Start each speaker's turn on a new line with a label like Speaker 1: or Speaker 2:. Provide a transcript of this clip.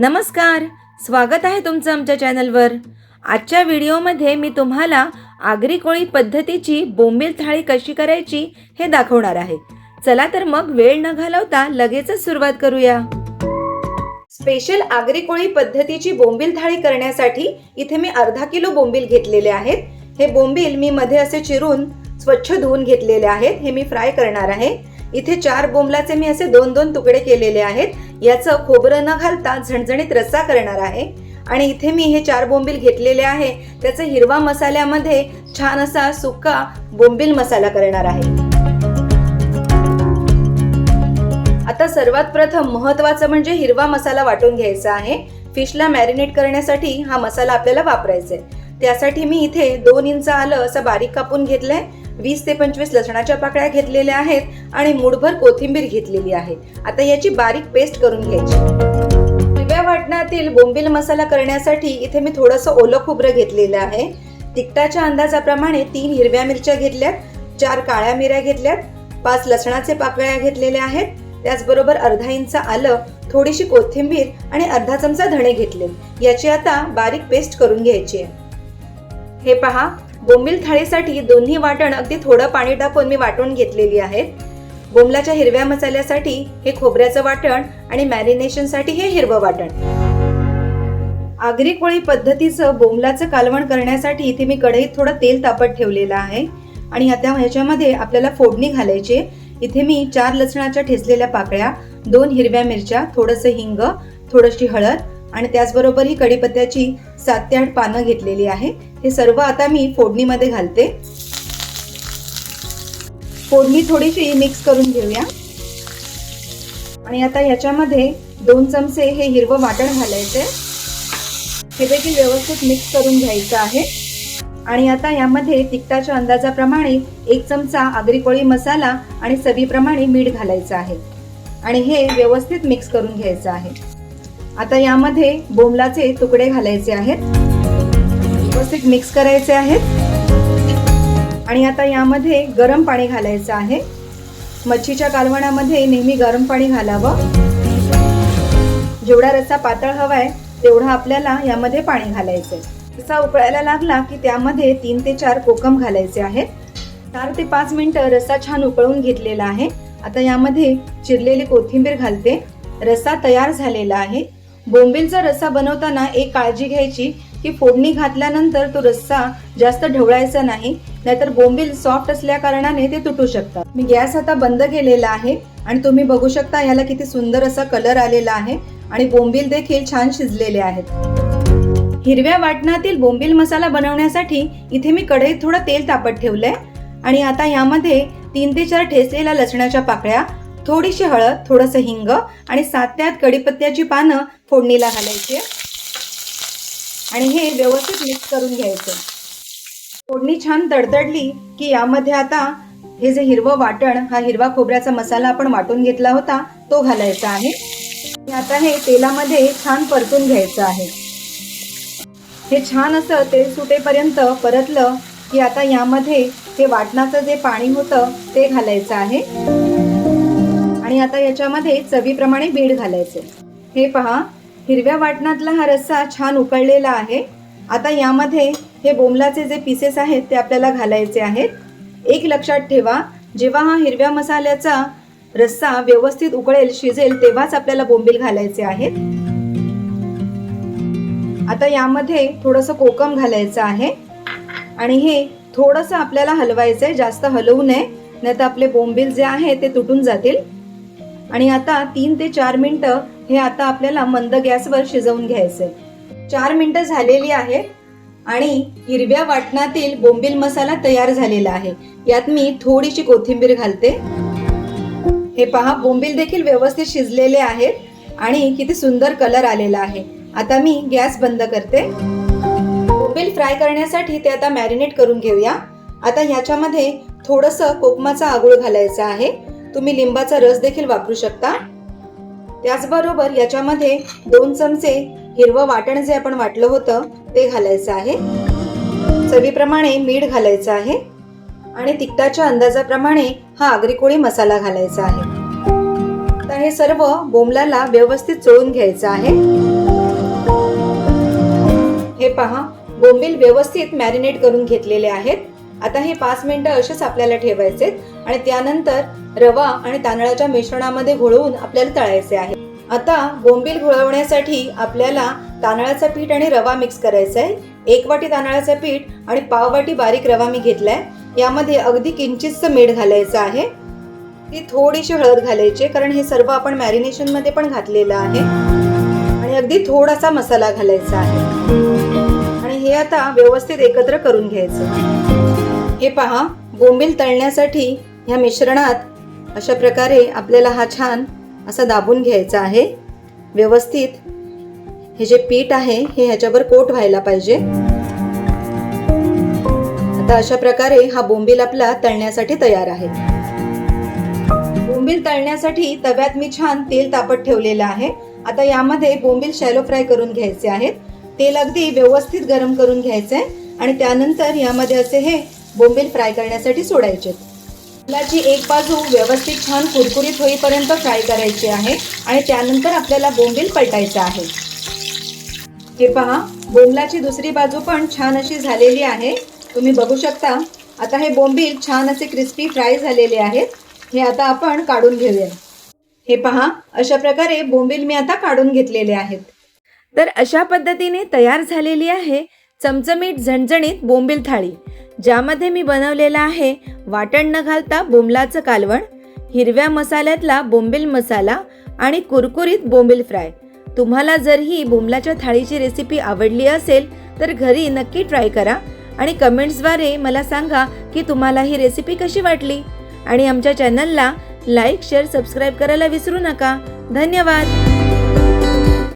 Speaker 1: नमस्कार स्वागत आहे तुमचं आमच्या चॅनलवर. आजच्या व्हिडिओमध्ये मी तुम्हाला आगरी कोळी पद्धतीची बोंबील थाळी कशी करायची हे दाखवणार आहे. चला तर मग वेळ न घालवता लगेचच सुरुवात करूया. स्पेशल आगरी कोळी पद्धतीची बोंबील थाळी करण्यासाठी इथे मी अर्धा किलो बोंबील घेतलेले आहेत. हे बोंबील मी मध्ये असे चिरून स्वच्छ धुवून घेतलेले आहेत. हे मी फ्राय करणार आहे. इथे चार बोंबलाचे मी असे दोन दोन तुकडे केलेले आहेत. याचं खोबरं न घालता झणझणीत रस्सा करणार आहे. आणि इथे मी हे चार बोंबील घेतलेले आहे. त्याचा हिरवा मसाल्यामध्ये छान असा सुका बोंबील मसाला करणार आहे. आता सर्वात प्रथम महत्वाचं म्हणजे हिरवा मसाला वाटून घ्यायचा आहे. फिशला मॅरिनेट करण्यासाठी हा मसाला आपल्याला वापरायचा आहे. त्यासाठी मी इथे दोन इंच आलं असं बारीक कापून घेतलंय. वीस ते पंचवीस लसणाच्या पाकळ्या घेतलेल्या आहेत आणि मुठभर कोथिंबीर घेतलेली आहे. आता याची बारीक पेस्ट करून घ्यायची. हिरव्या वाटणातील बोंबील मसाला करण्यासाठी इथे मी थोडंसं ओलं खोबरं घेतलेलं आहे. तिखटाच्या अंदाजाप्रमाणे तीन हिरव्या मिरच्या घेतल्यात चार काळ्या मिऱ्या घेतल्यात पाच लसणाचे पाकळ्या घेतलेल्या आहेत. त्याचबरोबर अर्धा इंच आलं थोडीशी कोथिंबीर आणि अर्धा चमचा धणे घेतले. याची आता बारीक पेस्ट करून घ्यायची आहे. हे पहा बोंबील थाळीसाठी दोन्ही वाटण अगदी थोडं पाणी टाकून मी वाटून घेतलेली आहेत. बोंबलाच्या हिरव्या मसाल्यासाठी हे खोबऱ्याचं वाटण आणि मॅरिनेशनसाठी हे हिरवं वाटण. आगरी कोळी पद्धतीचं बोंबलाचं कालवण करण्यासाठी इथे मी कढईत थोडं तेल तापत ठेवलेलं आहे. आणि आता ह्याच्यामध्ये आपल्याला फोडणी घालायची इथे मी चार लसणाच्या ठेचलेल्या पाकळ्या दोन हिरव्या मिरच्या थोडंसं हिंग थोडीशी हळद आणि त्याचबरोबर ही कढीपत्त्याची सात ते आठ पानं घेतलेली आहे. हे सर्व आता मी फोडणीमध्ये घालते. फोडणी थोडीशी मिक्स करून घेऊया. आणि आता याच्यामध्ये दोन चमचे हे हिरवं वाटण घालायचे. हे देखील व्यवस्थित मिक्स करून घ्यायचं आहे. आणि आता यामध्ये तिखटाच्या अंदाजाप्रमाणे एक चमचा आगरी कोळी मसाला आणि चवीप्रमाणे मीठ घालायचं आहे. आणि हे व्यवस्थित मिक्स करून घ्यायचं आहे. आता यामध्ये बोंबलाचे तुकडे घालायचे आहेत. व्यवस्थित मिक्स करायचे आहेत. आणि आता यामध्ये गरम पाणी घालायचं आहे. मच्छीच्या कालवणामध्ये नेहमी गरम पाणी घालावं. जेवढा रस्सा पातळ हवाय तेवढा आपल्याला यामध्ये पाणी घालायचंय. रस्सा उकळायला लागला की त्यामध्ये तीन ते चार कोकम घालायचे आहेत. चार ते पाच मिनटं रस्सा छान उकळून घेतलेला आहे. आता यामध्ये चिरलेली कोथिंबीर घालते. रस्सा तयार झालेला आहे. बोंबीलचा रस्सा बनवताना एक काळजी घ्यायची की फोडणी घातल्यानंतर तो रस्सा जास्त ढवळायचा नाही नाहीतर बोंबील सॉफ्ट असल्या कारणाने ते तुटू शकतात. मी गॅस आता बंद केलेला आहे आणि तुम्ही बघू शकता याला किती सुंदर असा कलर आलेला आहे आणि बोंबील देखील छान शिजलेले आहेत. हिरव्या वाटणातील बोंबील मसाला बनवण्यासाठी इथे मी कढईत थोडं तेल तापत ठेवलंय आणि आता यामध्ये तीन ते चार ठेचलेल्या लसणाच्या पाकळ्या थोडीशी हळद थोडंसं हिंग आणि सात ते आठ कडीपत्त्याची पानं फोडणीला घालायची. आणि हे व्यवस्थित मिक्स करून घ्यायचं. फोडणी छान तडतडली की यामध्ये आता हे जे हिरवं वाटण हा हिरवा खोबऱ्याचा मसाला आपण वाटून घेतला होता तो घालायचा आहे. आता हे तेलामध्ये छान परतून घ्यायचं आहे. हे छान असं तेल सुटेपर्यंत परतलं की आता यामध्ये ते वाटणाचं जे पाणी होतं ते घालायचं आहे. आणि आता याच्यामध्ये चवीप्रमाणे बीड घालायचे. हे पहा हिरव्या वाटणातला हा रस्सा छान उकळलेला आहे. आता यामध्ये हे बोंबलाचे जे पीसेस आहेत ते आपल्याला घालायचे आहेत. एक लक्षात ठेवा जेव्हा हा हिरव्या मसाल्याचा रस्सा व्यवस्थित उकळेल शिजेल तेव्हाच आपल्याला बोंबील घालायचे आहेत. आता यामध्ये थोडंसं कोकम घालायचं आहे. आणि हे थोडंसं आपल्याला हलवायचं आहे जास्त हलवू नये. नाही तर आपले बोंबील जे आहे ते तुटून जातील. आणि आता तीन ते चार मिनटं हे आता आपल्याला मंद गॅसवर शिजवून घ्यायचंय. चार मिनटं झालेली आहेत आणि हिरव्या वाटणातील बोंबील मसाला तयार झालेला आहे. यात मी थोडीशी कोथिंबीर घालते. हे पहा बोंबील देखील व्यवस्थित शिजलेले आहेत आणि किती सुंदर कलर आलेला आहे. आता मी गॅस बंद करते. बोंबील फ्राय करण्यासाठी ते आता मॅरिनेट करून घेऊया. आता ह्याच्यामध्ये थोडंसं कोकमाचा आगुळ घालायचा आहे. तुम्ही लिंबाचा रस देखील वापरू शकता. त्याचबरोबर याच्यामध्ये दोन चमचे हिरवं वाटण जे आपण वाटलं होतं ते घालायचं आहे. चवीप्रमाणे मीठ घालायचं आहे. आणि तिखटाच्या अंदाजाप्रमाणे हा आगरी कोळी मसाला घालायचा आहे. तर हे सर्व बोंबलाला व्यवस्थित चोळून घ्यायचं आहे. हे पहा बोंबील व्यवस्थित मॅरिनेट करून घेतलेले आहेत. आता हे पाच मिनिटं असेच आपल्याला ठेवायचे आणि त्यानंतर रवा आणि तांदळाच्या मिश्रणामध्ये घोळवून आपल्याला तळायचे आहे. आता बोंबील घोळवण्यासाठी आपल्याला तांदळाचं पीठ आणि रवा मिक्स करायचा आहे एक वाटी तांदळाचं पीठ आणि पाव वाटी बारीक रवा मी घेतलाय. यामध्ये अगदी किंचितचं मीठ घालायचं आहे. ती थोडीशी हळद घालायची कारण हे सर्व आपण मॅरिनेशनमध्ये पण घातलेलं आहे. आणि अगदी थोडासा मसाला घालायचा आहे. आणि हे आता व्यवस्थित एकत्र करून घ्यायचं. हे पहा बोंबील तळण्यासाठी ह्या मिश्रणात अशा प्रकारे आपल्याला हा छान असा दाबून घ्यायचा आहे. व्यवस्थित हे जे पीठ आहे हे ह्याच्यावर कोट व्हायला पाहिजे. आता अशा प्रकारे हा बोंबील आपला तळण्यासाठी तयार आहे. बोंबील तळण्यासाठी तव्यात मी छान तेल तापत ठेवलेलं आहे. आता यामध्ये बोंबील शॅलो फ्राय करून घ्यायचे आहेत. तेल अगदी व्यवस्थित गरम करून घ्यायचं आहे आणि त्यानंतर यामध्ये असे हे बोंबील फ्राय करण्यासाठी सोडायचे. तेलाची एक बाजू व्यवस्थित छान कुरकुरीत होईपर्यंत फ्राय करायची आहे आणि त्यानंतर आपल्याला बोंबील पलटायचं आहे. हे पहा बोंबलाची दुसरी बाजू पण छान अशी झालेली आहे. तुम्ही बघू शकता आता हे बोंबील छान असे क्रिस्पी फ्राय झालेले आहेत. हे आता आपण काढून घेऊया. हे पहा अशा प्रकारे बोंबील मी आता काढून घेतलेले आहेत.
Speaker 2: तर अशा पद्धतीने तयार झालेली आहे चमचमीत झणझणीत बोंबील थाळी ज्यामध्ये मी बनवलेला आहे वाटण न घालता बोंबलाचं कालवण हिरव्या मसाल्यातला बोंबील मसाला आणि कुरकुरीत बोंबील फ्राय. तुम्हाला जर ही बोंबलाच्या थाळीची रेसिपी आवडली असेल तर घरी नक्की ट्राय करा आणि कमेंट्सद्वारे मला सांगा की तुम्हाला ही रेसिपी कशी वाटली? आणि आमच्या चॅनलला लाईक शेअर सबस्क्राईब करायला विसरू नका. धन्यवाद!